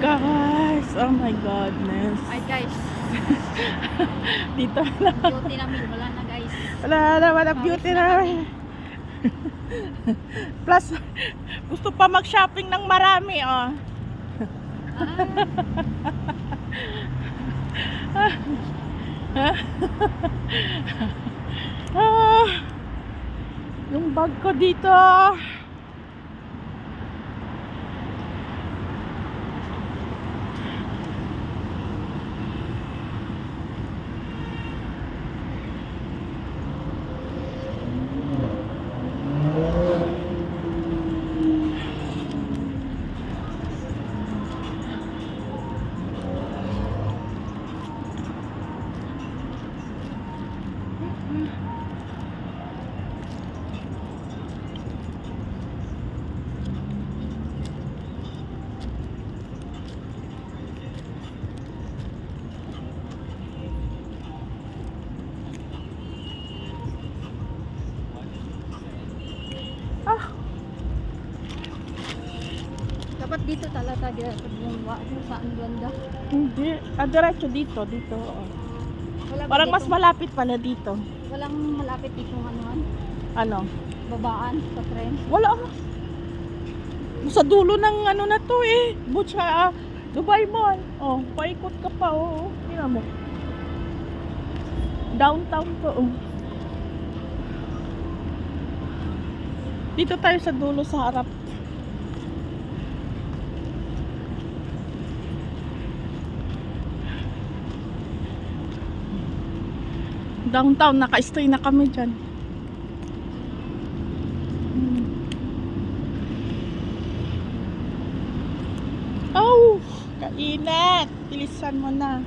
Guys, oh my godness. Ay guys, Dito na. beauty namin. Wala na guys. Wala na, wala beauty na. Plus, gusto pa mag-shopping ng marami, oh. Ah, yung bag ko dito. Dapat dito talaga dito bumaba kung saan banda. hindi. Ah, diretso dito, dito. Wala ba Parang mas dito? malapit pala dito. Walang malapit dito ng anuhan. Ano? Babaan sa tren. Wala. Sa dulo ng ano na to eh. Butcha, ah, Dubai Mall. Oh, paikot ka pa. Oh, oh. Tingnan mo. Downtown to. Oh. Dito tayo sa dulo sa harap. Downtown, naka-stay na kami dyan. Hmm. Oh, kainat. Bilisan mo na.